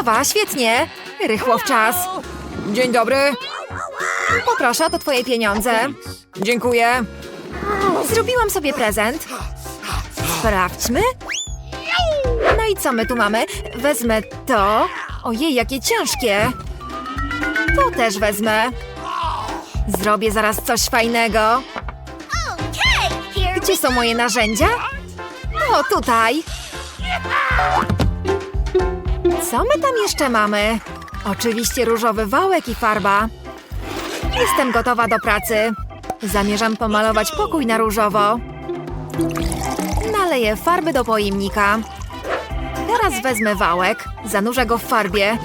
zabawa, świetnie. Rychło w czas. Dzień dobry. Poproszę, to twoje pieniądze. Dziękuję. Zrobiłam sobie prezent. Sprawdźmy. No i co my tu mamy? Wezmę to. Ojej, jakie ciężkie. To też wezmę. Zrobię zaraz coś fajnego. Gdzie są moje narzędzia? O, tutaj. Co my tam jeszcze mamy? Oczywiście różowy wałek i farba. Jestem gotowa do pracy. Zamierzam pomalować pokój na różowo. Naleję farby do pojemnika. Teraz wezmę wałek, zanurzę go w farbie.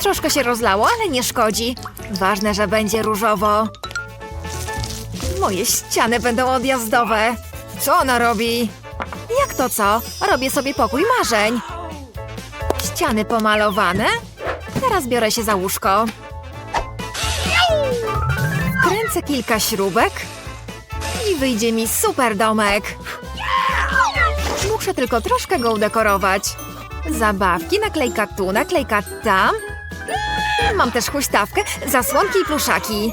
Troszkę się rozlało, ale nie szkodzi. Ważne, że będzie różowo. Moje ściany będą odjazdowe. Co ona robi? Jak to co? Robię sobie pokój marzeń. Ściany pomalowane? Teraz biorę się za łóżko. Kręcę kilka śrubek i wyjdzie mi super domek. Muszę tylko troszkę go udekorować. Zabawki, naklejka tu, naklejka tam. Mam też huśtawkę, zasłonki i pluszaki.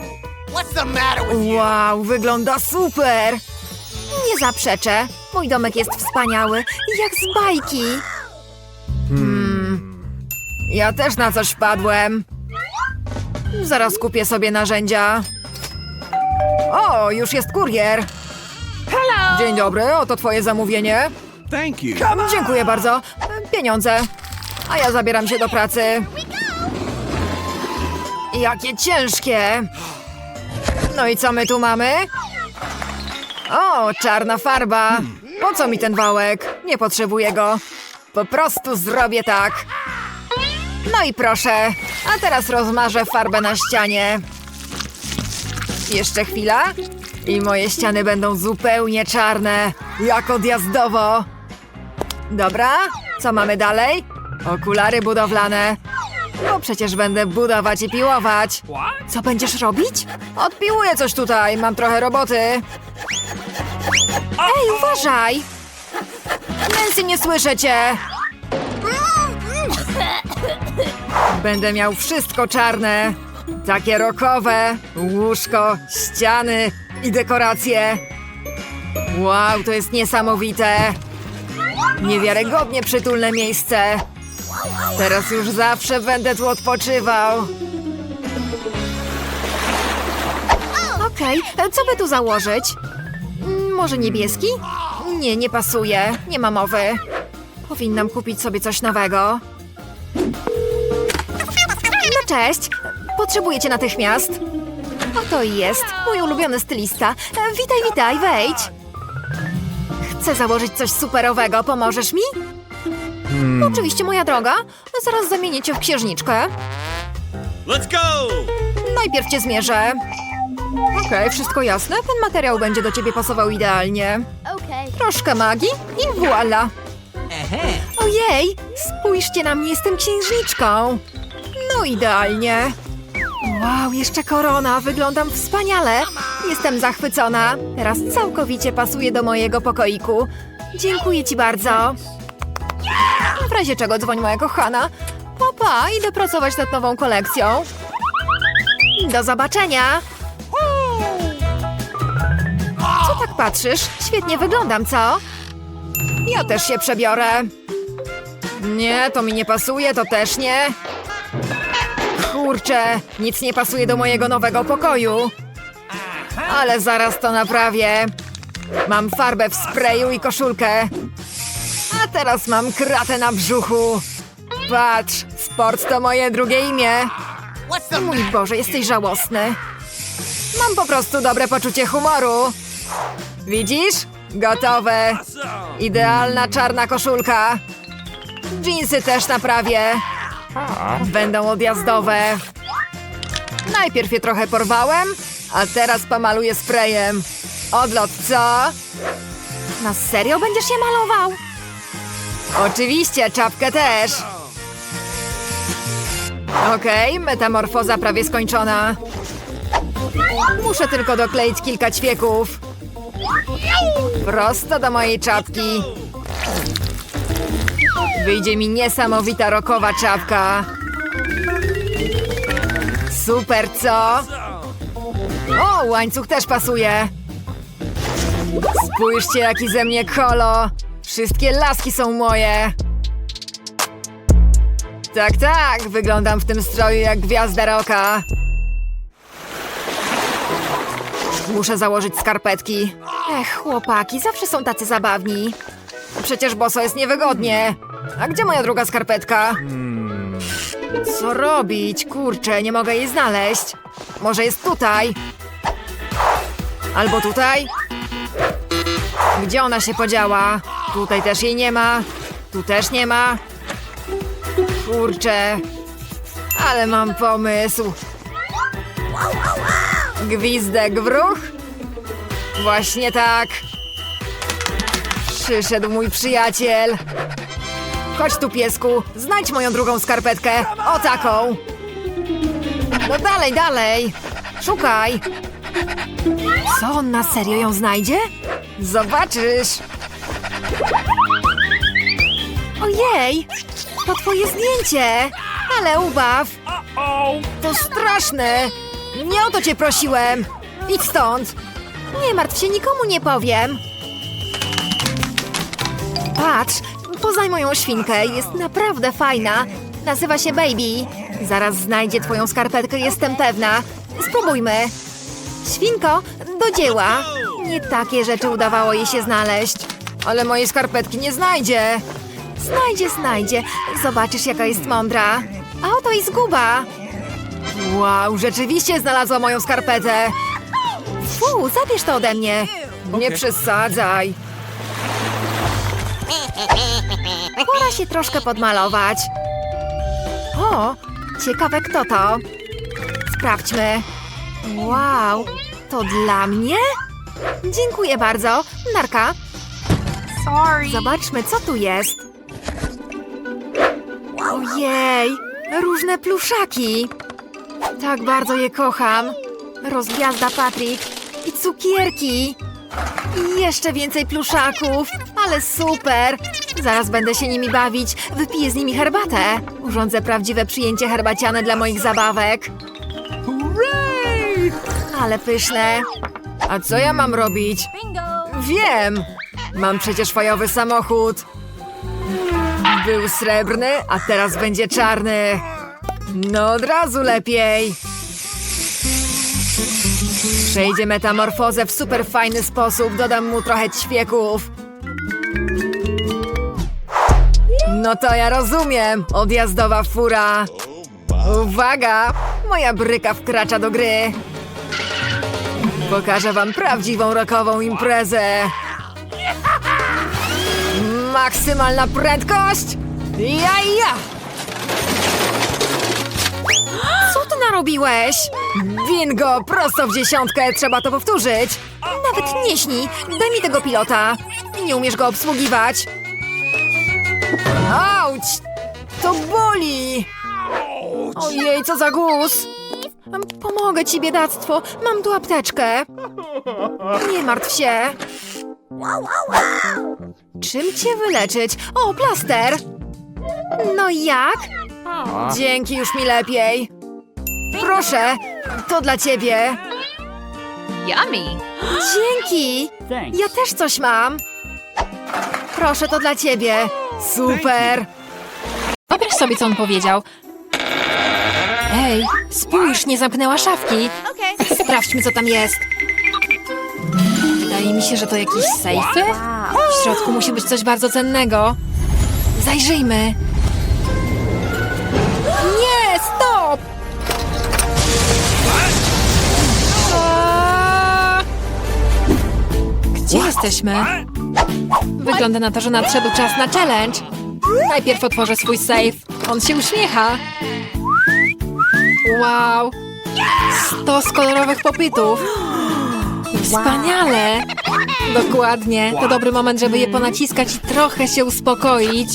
Wow, wygląda super! Nie zaprzeczę. Mój domek jest wspaniały, jak z bajki. Ja też na coś wpadłem. Zaraz kupię sobie narzędzia. O, już jest kurier. Dzień dobry, oto twoje zamówienie. Thank you. Dziękuję bardzo. Pieniądze. A ja zabieram się do pracy. Jakie ciężkie. No i co my tu mamy? O, czarna farba. Po co mi ten wałek? Nie potrzebuję go. Po prostu zrobię tak. No i proszę. A teraz rozmarzę farbę na ścianie. Jeszcze chwila. I moje ściany będą zupełnie czarne. Jak odjazdowo. Dobra, co mamy dalej? Okulary budowlane. Bo przecież będę budować i piłować. Co będziesz robić? Odpiłuję coś tutaj, mam trochę roboty. Ej, uważaj! Nancy, nie słyszę cię! Będę miał wszystko czarne. Takie rokowe, łóżko, ściany i dekoracje. Wow, to jest niesamowite. Niewiarygodnie przytulne miejsce. Teraz już zawsze będę tu odpoczywał. Okej, e, co by tu założyć? Mm, Może niebieski? Nie, nie pasuje. Nie ma mowy. Powinnam kupić sobie coś nowego. Cześć. Potrzebujecie natychmiast. Oto i jest. Mój ulubiony stylista. Witaj, witaj, wejdź. Chcę założyć coś superowego. Pomożesz mi? Oczywiście, moja droga. Zaraz zamienię cię w księżniczkę. Let's go! Najpierw cię zmierzę. Okej, wszystko jasne. Ten materiał będzie do ciebie pasował idealnie. Okay. Troszkę magii i voila. Ojej, spójrzcie na mnie, jestem księżniczką. No idealnie. Wow, jeszcze korona, wyglądam wspaniale. Jestem zachwycona. Teraz całkowicie pasuje do mojego pokoiku. Dziękuję ci bardzo. W razie czego dzwoń moja kochana. Papa, idę pracować nad nową kolekcją. Do zobaczenia. Co tak patrzysz? Świetnie wyglądam, co? Ja też się przebiorę. Nie, to mi nie pasuje, to też nie. Kurczę, nic nie pasuje do mojego nowego pokoju. Ale zaraz to naprawię. Mam farbę w sprayu i koszulkę. A teraz mam kratę na brzuchu. Patrz, sport to moje drugie imię. Mój? Boże, jesteś żałosny. Mam po prostu dobre poczucie humoru. Widzisz? Gotowe. Idealna czarna koszulka. Jeansy też naprawię. Będą odjazdowe. Najpierw je trochę porwałem, a teraz pomaluję sprayem. Odlot, co? Na serio będziesz je malował? Oczywiście, czapkę też. Okej, metamorfoza prawie skończona. Muszę tylko dokleić kilka ćwieków. Prosto do mojej czapki. Wyjdzie mi niesamowita rokowa czapka. Super, co? O, łańcuch też pasuje. Spójrzcie, jaki ze mnie kolo. Wszystkie laski są moje. Tak, tak, wyglądam w tym stroju jak gwiazda roka. Muszę założyć skarpetki. Ech, chłopaki, zawsze są tacy zabawni. Przecież boso jest niewygodnie. A gdzie moja druga skarpetka? Co robić? Kurczę, nie mogę jej znaleźć. Może jest tutaj? Albo tutaj? Gdzie ona się podziała? Tutaj też jej nie ma. Tu też nie ma. Kurczę. Ale mam pomysł. Gwizdek w ruch? Właśnie tak. Przyszedł mój przyjaciel. Chodź tu, piesku. Znajdź moją drugą skarpetkę. O taką. No dalej, dalej. Szukaj. Co, on na serio ją znajdzie? Zobaczysz. Ojej, to twoje zdjęcie. Ale ubaw. To straszne. Nie o to cię prosiłem. Idź stąd. Nie martw się, nikomu nie powiem. Patrz, poznaj moją świnkę. Jest naprawdę fajna. Nazywa się Baby. Zaraz znajdzie twoją skarpetkę, jestem pewna. Spróbujmy. Świnko, do dzieła. Nie takie rzeczy udawało jej się znaleźć. Ale mojej skarpetki nie znajdzie. Znajdzie, znajdzie. Zobaczysz, jaka jest mądra. A oto i zguba. Wow, rzeczywiście znalazła moją skarpetę. Fu, zabierz to ode mnie. Nie przesadzaj. Pora się troszkę podmalować. O, ciekawe kto to. Sprawdźmy. Wow, to dla mnie? Dziękuję bardzo. Narka. Sorry. Zobaczmy, co tu jest. Ojej, różne pluszaki. Tak bardzo je kocham. Rozgwiazda Patryk i cukierki. I jeszcze więcej pluszaków. Ale super. Zaraz będę się nimi bawić. Wypiję z nimi herbatę. Urządzę prawdziwe przyjęcie herbaciane dla moich zabawek. Ale pyszne. A co ja mam robić? Bingo. Wiem! Mam przecież fajowy samochód. Był srebrny, a teraz będzie czarny. No od razu lepiej. Przejdzie metamorfozę w super fajny sposób. Dodam mu trochę ćwieków. No to ja rozumiem. Odjazdowa fura. Uwaga! Moja bryka wkracza do gry. Pokażę wam prawdziwą rokową imprezę. Maksymalna prędkość! Ja, ja! Co ty narobiłeś? Bingo! Prosto w dziesiątkę! Trzeba to powtórzyć! Nawet nie śni! Daj mi tego pilota! Nie umiesz go obsługiwać! Auć! To boli! Ojej, co za guz! Pomogę ci, biedactwo! Mam tu apteczkę! Nie martw się! Czym cię wyleczyć? O, plaster! No i jak? Dzięki, już mi lepiej. Proszę, to dla ciebie. Yummy. Dzięki! Ja też coś mam. Proszę, to dla ciebie. Super! Wyobraź sobie, co on powiedział. Ej, spójrz, nie zamknęła szafki. Sprawdźmy, co tam jest. Wydaje mi się, że to jakieś sejfy. W środku musi być coś bardzo cennego. Zajrzyjmy. Nie, stop! A! Gdzie jesteśmy? Wygląda na to, że nadszedł czas na challenge. Najpierw otworzę swój safe. On się uśmiecha. Wow! Stos kolorowych popytów. Wspaniale! Dokładnie. To dobry moment, żeby je ponaciskać i trochę się uspokoić.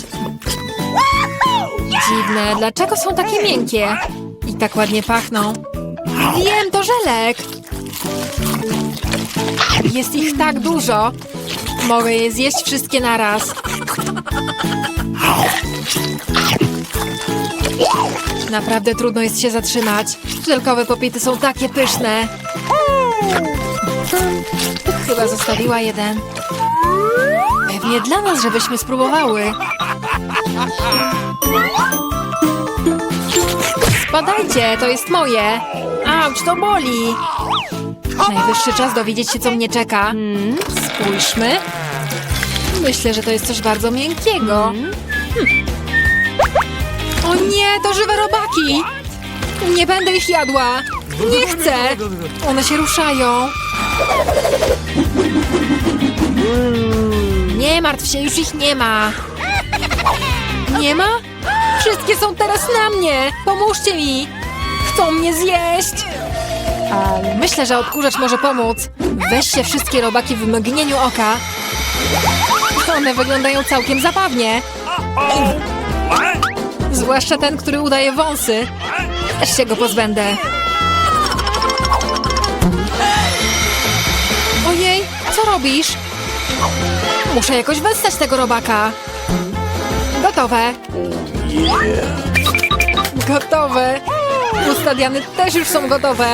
Dziwne, dlaczego są takie miękkie? I tak ładnie pachną. Wiem, to żelek. Jest ich tak dużo. Mogę je zjeść wszystkie naraz. Naprawdę trudno jest się zatrzymać. Żelkowe popity są takie pyszne. Chyba zostawiła jeden. Pewnie dla nas, żebyśmy spróbowały. Spadajcie, to jest moje. Auć, to boli. Najwyższy czas dowiedzieć się, co mnie czeka. Spójrzmy. Myślę, że to jest coś bardzo miękkiego. O nie, to żywe robaki! Nie będę ich jadła! Nie chcę! One się ruszają. Nie martw się, już ich nie ma. Nie ma? Wszystkie są teraz na mnie! Pomóżcie mi! Chcą mnie zjeść! Myślę, że odkurzacz może pomóc. Weź się wszystkie robaki w mgnieniu oka. One wyglądają całkiem zabawnie. Zwłaszcza ten, który udaje wąsy. Też się go pozbędę. Ojej, co robisz? Muszę jakoś wessać tego robaka. Gotowe. Gotowe. Usta Diany też już są gotowe.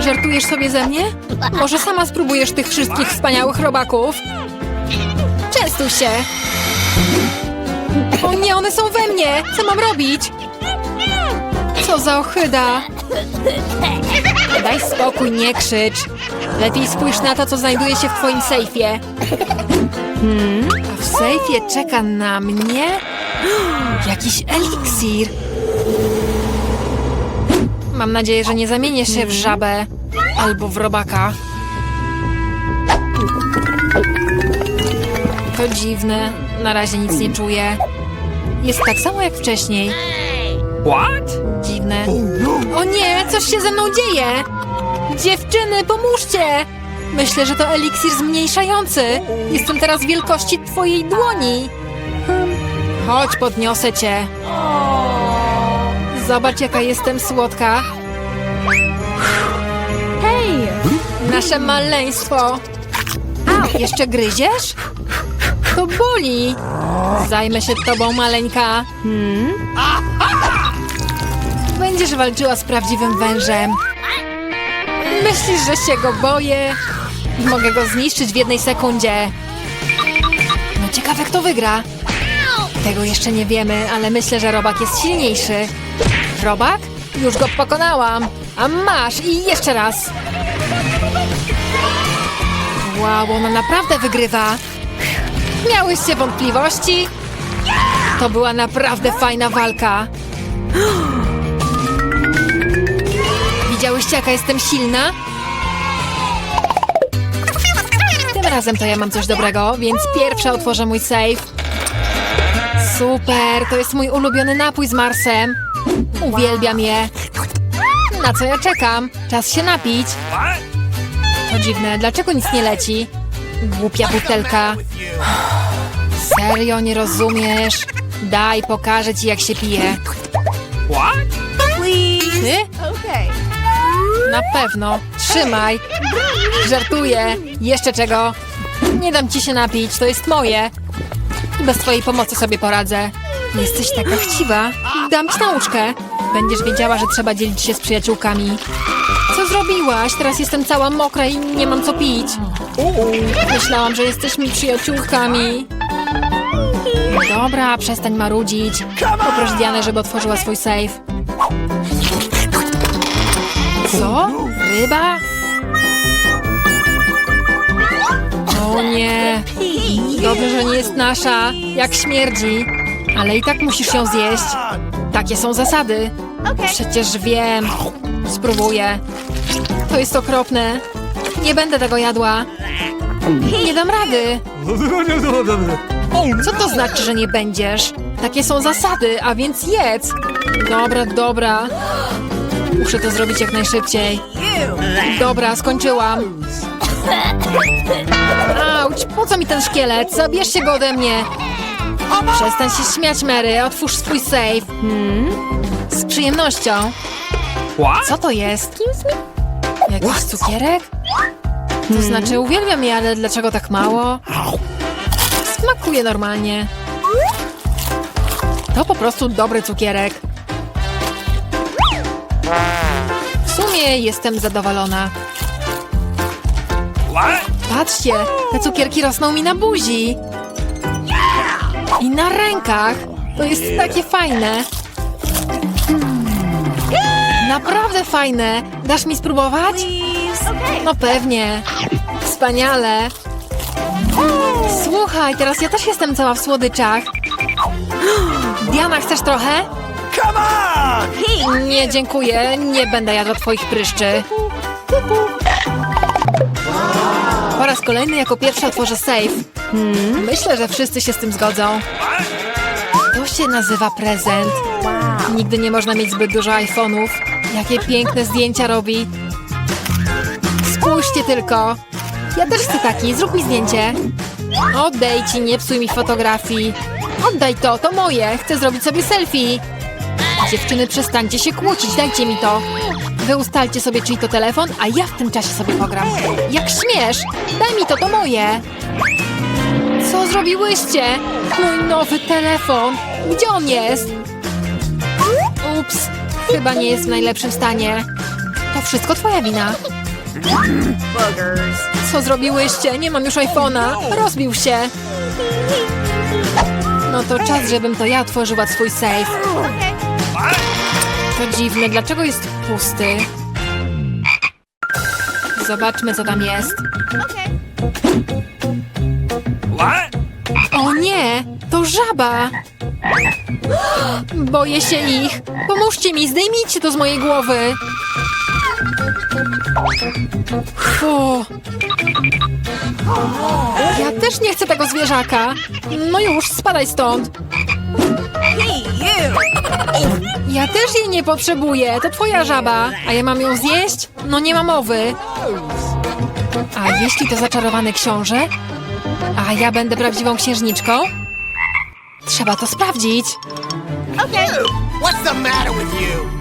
Żartujesz sobie ze mnie? Może sama spróbujesz tych wszystkich wspaniałych robaków? Częstuj się. O nie, one są we mnie! Co mam robić? Co za ohyda! Daj spokój, nie krzycz. Lepiej spójrz na to, co znajduje się w twoim sejfie. Hmm? A w sejfie czeka na mnie jakiś eliksir. Mam nadzieję, że nie zamienię się w żabę albo w robaka. To dziwne. Na razie nic nie czuję. Jest tak samo jak wcześniej. What? Dziwne. O nie, coś się ze mną dzieje! Dziewczyny, pomóżcie! Myślę, że to eliksir zmniejszający. Jestem teraz wielkości twojej dłoni. Chodź, podniosę cię. Zobacz, jaka jestem słodka. Hej! Nasze maleństwo. Jeszcze gryziesz? To boli. Zajmę się tobą, maleńka. Będziesz walczyła z prawdziwym wężem. Myślisz, że się go boję? Mogę go zniszczyć w jednej sekundzie. No ciekawe, kto wygra. Tego jeszcze nie wiemy, ale myślę, że robak jest silniejszy. Robak? Już go pokonałam. A masz i jeszcze raz. Wow, ona naprawdę wygrywa. Miałyście wątpliwości? To była naprawdę fajna walka. Widziałyście, jaka jestem silna? Tym razem to ja mam coś dobrego, więc pierwsza otworzę mój safe. Super, to jest mój ulubiony napój z Marsem. Uwielbiam je. Na co ja czekam? Czas się napić. To dziwne, dlaczego nic nie leci? Głupia butelka. Serio, nie rozumiesz? Daj, pokażę ci, jak się pije. What? Ty? Na pewno. Trzymaj. Żartuję. Jeszcze czego? Nie dam ci się napić, to jest moje. Bez twojej pomocy sobie poradzę. Jesteś taka chciwa. Dam ci nauczkę. Będziesz wiedziała, że trzeba dzielić się z przyjaciółkami. Co zrobiłaś? Teraz jestem cała mokra i nie mam co pić. Myślałam, że jesteśmy przyjaciółkami. Dobra, przestań marudzić. Poproś Dianę, żeby otworzyła swój safe. Co? Ryba? O nie. Dobrze, że nie jest nasza. Jak śmierdzi. Ale i tak musisz ją zjeść. Takie są zasady. Przecież wiem. Spróbuję. To jest okropne. Nie będę tego jadła. Nie dam rady. Co to znaczy, że nie będziesz? Takie są zasady, a więc jedz. Dobra, dobra. Muszę to zrobić jak najszybciej. Dobra, skończyłam. Auć, po co mi ten szkielet? Zabierzcie go ode mnie. Przestań się śmiać, Mary. Otwórz swój safe. Hmm? Z przyjemnością. Co to jest? Jakiś cukierek? To znaczy, uwielbiam je, ale dlaczego tak mało? Smakuje normalnie. To po prostu dobry cukierek. W sumie jestem zadowolona. Patrzcie, te cukierki rosną mi na buzi. I na rękach. To jest takie fajne. Naprawdę fajne. Dasz mi spróbować? No pewnie. Wspaniale. Słuchaj, teraz ja też jestem cała w słodyczach. Diana, chcesz trochę? Come on! Nie, dziękuję. Nie będę jadła twoich pryszczy. Po raz kolejny jako pierwsza otworzę safe. Myślę, że wszyscy się z tym zgodzą. To się nazywa prezent. Nigdy nie można mieć zbyt dużo iPhone'ów. Jakie piękne zdjęcia robi. Spójrzcie tylko. Ja też chcę taki. Zrób mi zdjęcie. Odejdź i nie psuj mi fotografii. Oddaj to, to moje. Chcę zrobić sobie selfie. Dziewczyny, przestańcie się kłócić, dajcie mi to. Wy ustalcie sobie, czyj to telefon, a ja w tym czasie sobie pogram. Jak śmiesz! Daj mi to, to moje! Co zrobiłyście? Mój nowy telefon! Gdzie on jest? Ups, chyba nie jest w najlepszym stanie. To wszystko twoja wina. Co zrobiłyście? Nie mam już iPhone'a. Rozbił się. No to czas, żebym to ja otworzyła swój safe. To dziwne, dlaczego jest pusty? Zobaczmy, co tam jest. O nie, to żaba! Boję się ich. Pomóżcie mi, zdejmijcie to z mojej głowy. Fu. Ja też nie chcę tego zwierzaka. No już, spadaj stąd. Ja też jej nie potrzebuję. To twoja żaba. A ja mam ją zjeść? No nie ma mowy. A jeśli to zaczarowany książę? A ja będę prawdziwą księżniczką? Trzeba to sprawdzić. What's the matter with you?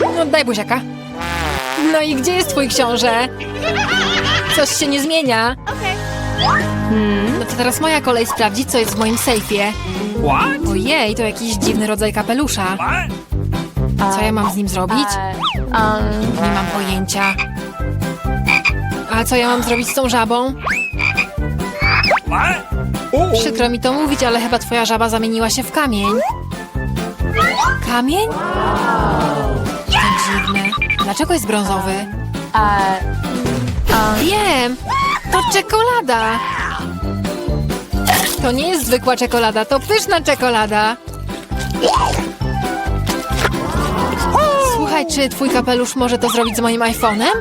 No daj buziaka. No i gdzie jest twój książę? Coś się nie zmienia. No to teraz moja kolej sprawdzić, co jest w moim sejfie. What? Ojej, to jakiś dziwny rodzaj kapelusza. Co ja mam z nim zrobić? Nie mam pojęcia. A co ja mam zrobić z tą żabą? Przykro mi to mówić, ale chyba twoja żaba zamieniła się w kamień. Kamień? Dlaczego jest brązowy? Wiem! To czekolada! To nie jest zwykła czekolada, to pyszna czekolada! Słuchaj, czy twój kapelusz może to zrobić z moim iPhone'em?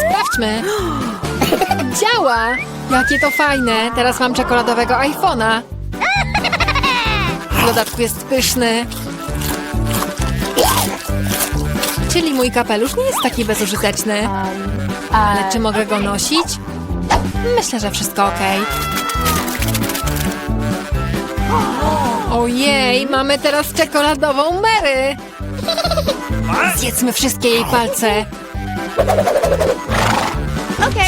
Sprawdźmy! Działa! Jakie to fajne! Teraz mam czekoladowego iPhone'a. W dodatku jest pyszny. Czyli mój kapelusz nie jest taki bezużyteczny. Ale czy mogę go nosić? Myślę, że wszystko ok. Ojej, mamy teraz czekoladową Mary! Zjedzmy wszystkie jej palce.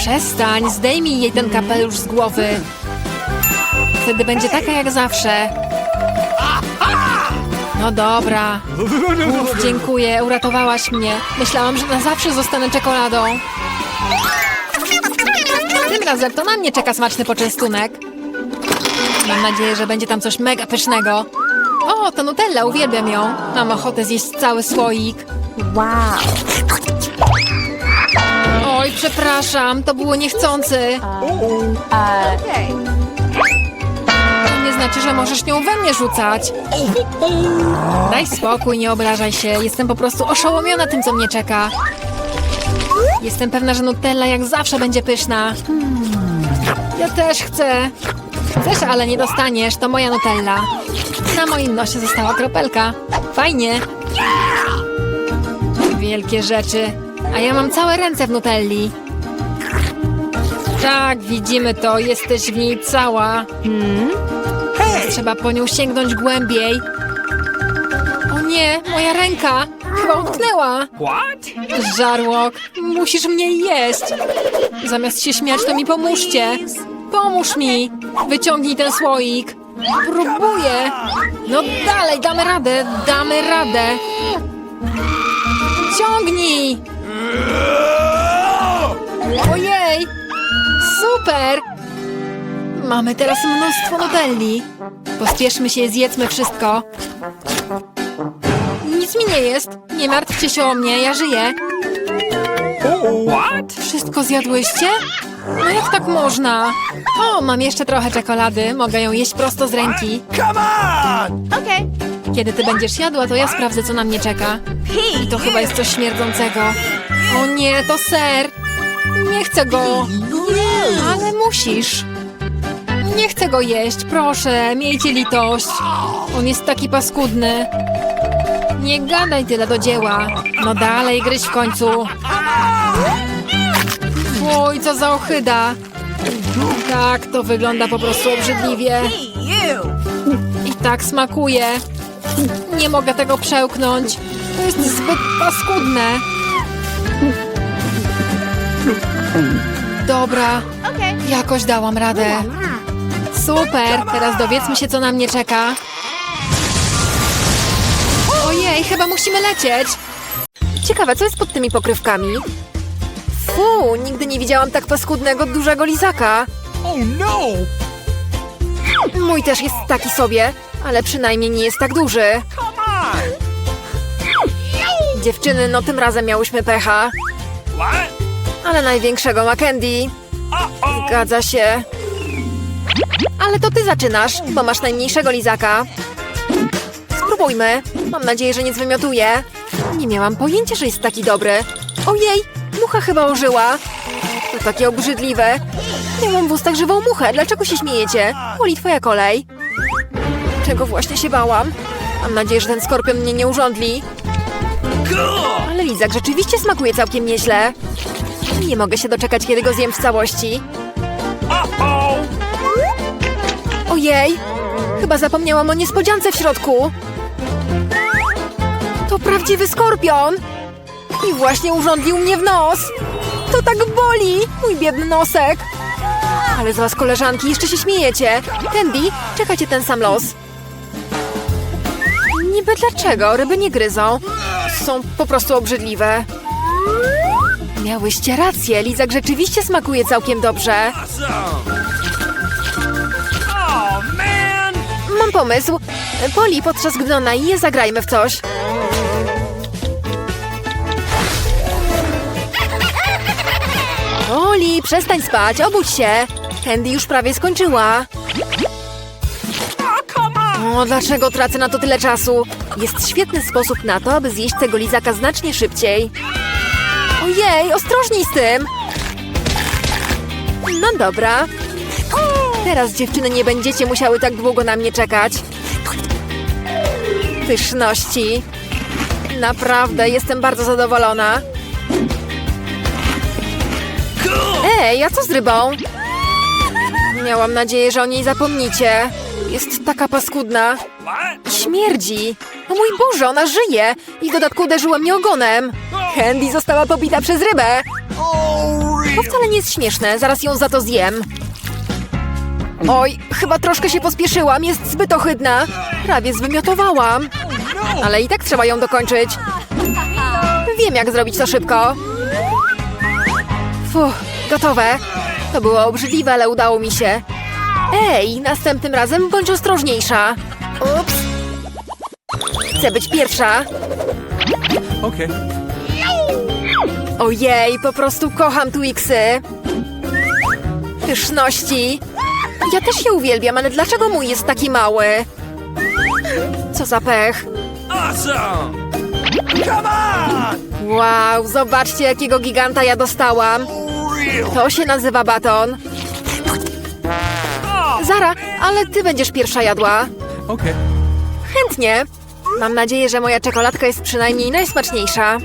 Przestań, zdejmij jej ten kapelusz z głowy. Wtedy będzie taka jak zawsze. No dobra. Uf, dziękuję, uratowałaś mnie. Myślałam, że na zawsze zostanę czekoladą. Tym razem to na mnie czeka smaczny poczęstunek. Mam nadzieję, że będzie tam coś mega pysznego. O, to Nutella, uwielbiam ją. Mam ochotę zjeść cały słoik. Oj, przepraszam, to było niechcący. To nie znaczy, że możesz nią we mnie rzucać. Daj spokój, nie obrażaj się. Jestem po prostu oszołomiona tym, co mnie czeka. Jestem pewna, że Nutella jak zawsze będzie pyszna. Ja też chcę. Chcesz, ale nie dostaniesz. To moja Nutella. Na moim nosie została kropelka. Fajnie. Wielkie rzeczy. A ja mam całe ręce w Nutelli. Tak, widzimy to. Jesteś w niej cała. Trzeba po nią sięgnąć głębiej. O nie, moja ręka! Chyba utknęła! What? Żarłok, musisz mnie jeść! Zamiast się śmiać, to mi pomóżcie! Pomóż mi! Wyciągnij ten słoik! Próbuję! No dalej, damy radę, damy radę! Ciągnij! Ojej! Super! Mamy teraz mnóstwo nobelli. Pospieszmy się, zjedzmy wszystko. Nic mi nie jest. Nie martwcie się o mnie, ja żyję. What? Wszystko zjadłyście? No jak tak można? O, mam jeszcze trochę czekolady. Mogę ją jeść prosto z ręki. Come on! Okay. Kiedy ty będziesz jadła, to ja sprawdzę, co na mnie czeka. I to chyba jest coś śmierdzącego. O nie, to ser. Nie chcę go. Ale musisz. Nie chcę go jeść, proszę, miejcie litość. On jest taki paskudny. Nie gadaj tyle do dzieła. No dalej, gryź w końcu. Oj, co za ohyda. Tak, to wygląda po prostu obrzydliwie. I tak smakuje. Nie mogę tego przełknąć. To jest zbyt paskudne. Dobra, jakoś dałam radę. Super, teraz dowiedzmy się, co na mnie czeka. Ojej, chyba musimy lecieć. Ciekawe, co jest pod tymi pokrywkami? Fu, nigdy nie widziałam tak paskudnego, dużego lizaka. Oh no! Mój też jest taki sobie, ale przynajmniej nie jest tak duży. Dziewczyny, no tym razem miałyśmy pecha. Ale największego ma Candy. Zgadza się. Ale to ty zaczynasz, bo masz najmniejszego lizaka. Spróbujmy. Mam nadzieję, że nie zwymiotuje. Nie miałam pojęcia, że jest taki dobry. Ojej, mucha chyba ożyła. To takie obrzydliwe. Miałam w ustach żywą muchę. Dlaczego się śmiejecie? Oli, twoja kolej. Czego właśnie się bałam? Mam nadzieję, że ten skorpion mnie nie urządli. Ale lizak rzeczywiście smakuje całkiem nieźle. Nie mogę się doczekać, kiedy go zjem w całości. Ojej! Chyba zapomniałam o niespodziance w środku. To prawdziwy skorpion! I właśnie urządlił mnie w nos! To tak boli! Mój biedny nosek! Ale z was, koleżanki, jeszcze się śmiejecie. Candy, czekajcie ten sam los. Niby dlaczego? Ryby nie gryzą. Są po prostu obrzydliwe. Miałyście rację, lizak rzeczywiście smakuje całkiem dobrze. Pomysł. Poli, podczas gdy ona je, zagrajmy w coś. Poli, przestań spać, obudź się. Candy już prawie skończyła. O, dlaczego tracę na to tyle czasu? Jest świetny sposób na to, aby zjeść tego lizaka znacznie szybciej. Ojej, ostrożniej z tym! No dobra. Teraz dziewczyny nie będziecie musiały tak długo na mnie czekać. Pyszności. Naprawdę, jestem bardzo zadowolona. Ej, a co z rybą? Miałam nadzieję, że o niej zapomnicie. Jest taka paskudna. Śmierdzi! O mój Boże, ona żyje! I w dodatku uderzyła mnie ogonem! Candy została pobita przez rybę! To wcale nie jest śmieszne, zaraz ją za to zjem. Oj, chyba troszkę się pospieszyłam, jest zbyt ohydna. Prawie zwymiotowałam. Ale i tak trzeba ją dokończyć. Wiem, jak zrobić to szybko. Fuh, gotowe. To było obrzydliwe, ale udało mi się. Ej, następnym razem bądź ostrożniejsza. Ups. Chcę być pierwsza. Okay. Ojej, po prostu kocham Twixy. Pyszności. Ja też je uwielbiam, ale dlaczego mój jest taki mały? Co za pech. Awesome! Come on! Wow, zobaczcie jakiego giganta ja dostałam. To się nazywa baton. Oh, Zara, ale ty będziesz pierwsza jadła. okay. Chętnie. Mam nadzieję, że moja czekoladka jest przynajmniej najsmaczniejsza.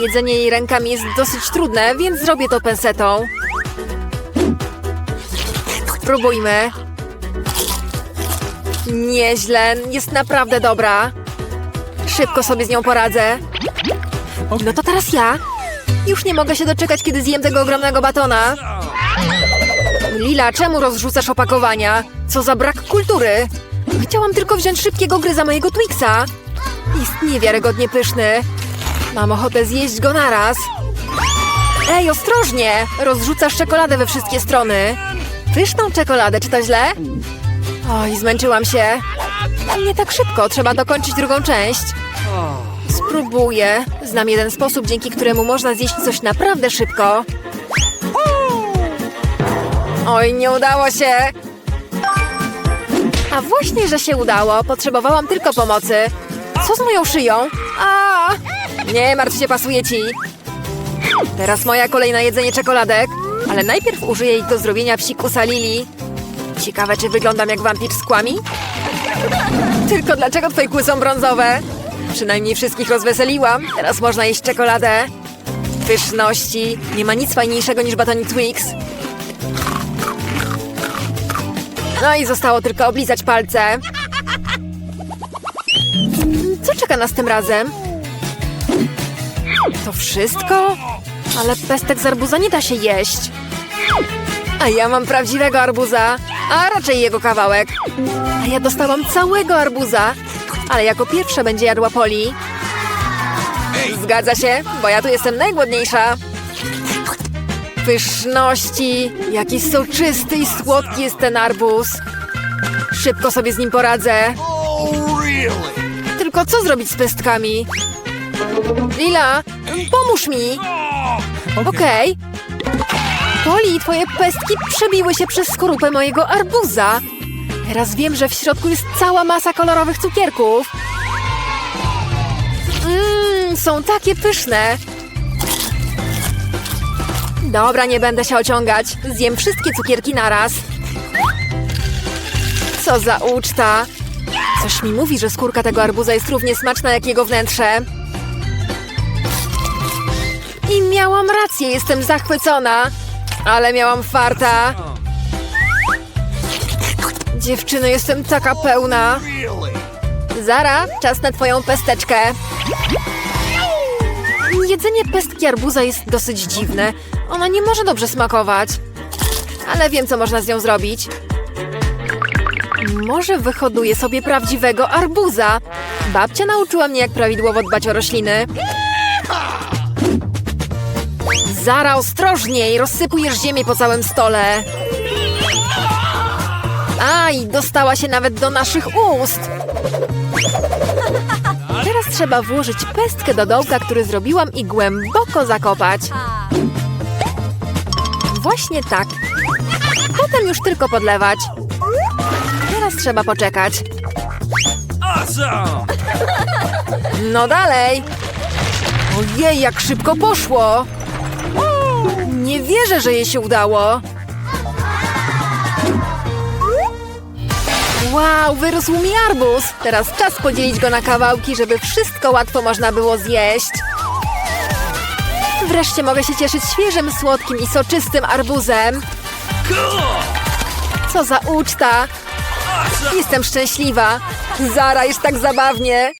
Jedzenie jej rękami jest dosyć trudne, więc zrobię to pensetą. Spróbujmy. Nieźle, jest naprawdę dobra. Szybko sobie z nią poradzę. No to teraz ja. Już nie mogę się doczekać, kiedy zjem tego ogromnego batona. Lila, czemu rozrzucasz opakowania? Co za brak kultury! Chciałam tylko wziąć szybkiego gryza mojego Twixa. Jest niewiarygodnie pyszny. Mam ochotę zjeść go naraz. Ej, ostrożnie! Rozrzucasz czekoladę we wszystkie strony. Pyszną czekoladę, czy to źle? Oj, zmęczyłam się. Nie tak szybko, trzeba dokończyć drugą część. Spróbuję. Znam jeden sposób, dzięki któremu można zjeść coś naprawdę szybko. Oj, nie udało się. A właśnie, że się udało. Potrzebowałam tylko pomocy. Co z moją szyją? A! Nie martw się, pasuje ci. Teraz moja kolej na jedzenie czekoladek. Ale najpierw użyję ich do zrobienia psikusa Lili. Ciekawe, czy wyglądam jak wampir z kłami? Tylko dlaczego twoje kły są brązowe? Przynajmniej wszystkich rozweseliłam. Teraz można jeść czekoladę. Pyszności. Nie ma nic fajniejszego niż batonik Twix. No i zostało tylko oblizać palce. Co czeka nas tym razem? To wszystko? Ale pestek z arbuza nie da się jeść. A ja mam prawdziwego arbuza, a raczej jego kawałek. A ja dostałam całego arbuza, ale jako pierwsza będzie jadła Poli. Zgadza się, bo ja tu jestem najgłodniejsza. Pyszności! Jaki soczysty i słodki jest ten arbuz. Szybko sobie z nim poradzę. Oh? Tylko co zrobić z pestkami? Lila, pomóż mi! Okej. Poli, twoje pestki przebiły się przez skorupę mojego arbuza. Teraz wiem, że w środku jest cała masa kolorowych cukierków. Mmm, są takie pyszne. Dobra, nie będę się ociągać. Zjem wszystkie cukierki naraz. Co za uczta. Coś mi mówi, że skórka tego arbuza jest równie smaczna jak jego wnętrze. I miałam rację, jestem zachwycona. Ale miałam farta. Dziewczyno, jestem taka pełna. Zara, czas na twoją pesteczkę. Jedzenie pestki arbuza jest dosyć dziwne. Ona nie może dobrze smakować. Ale wiem, co można z nią zrobić. Może wyhoduję sobie prawdziwego arbuza. Babcia nauczyła mnie, jak prawidłowo dbać o rośliny. Zara, ostrożniej! Rozsypujesz ziemię po całym stole. Aj, dostała się nawet do naszych ust. Teraz trzeba włożyć pestkę do dołka, który zrobiłam i głęboko zakopać. Właśnie tak. Potem już tylko podlewać. Teraz trzeba poczekać. No dalej. Ojej, jak szybko poszło. Nie wierzę, że jej się udało. Wow, wyrósł mi arbuz. Teraz czas podzielić go na kawałki, żeby wszystko łatwo można było zjeść. Wreszcie mogę się cieszyć świeżym, słodkim i soczystym arbuzem. Co za uczta. Jestem szczęśliwa. Zara, jest tak zabawnie.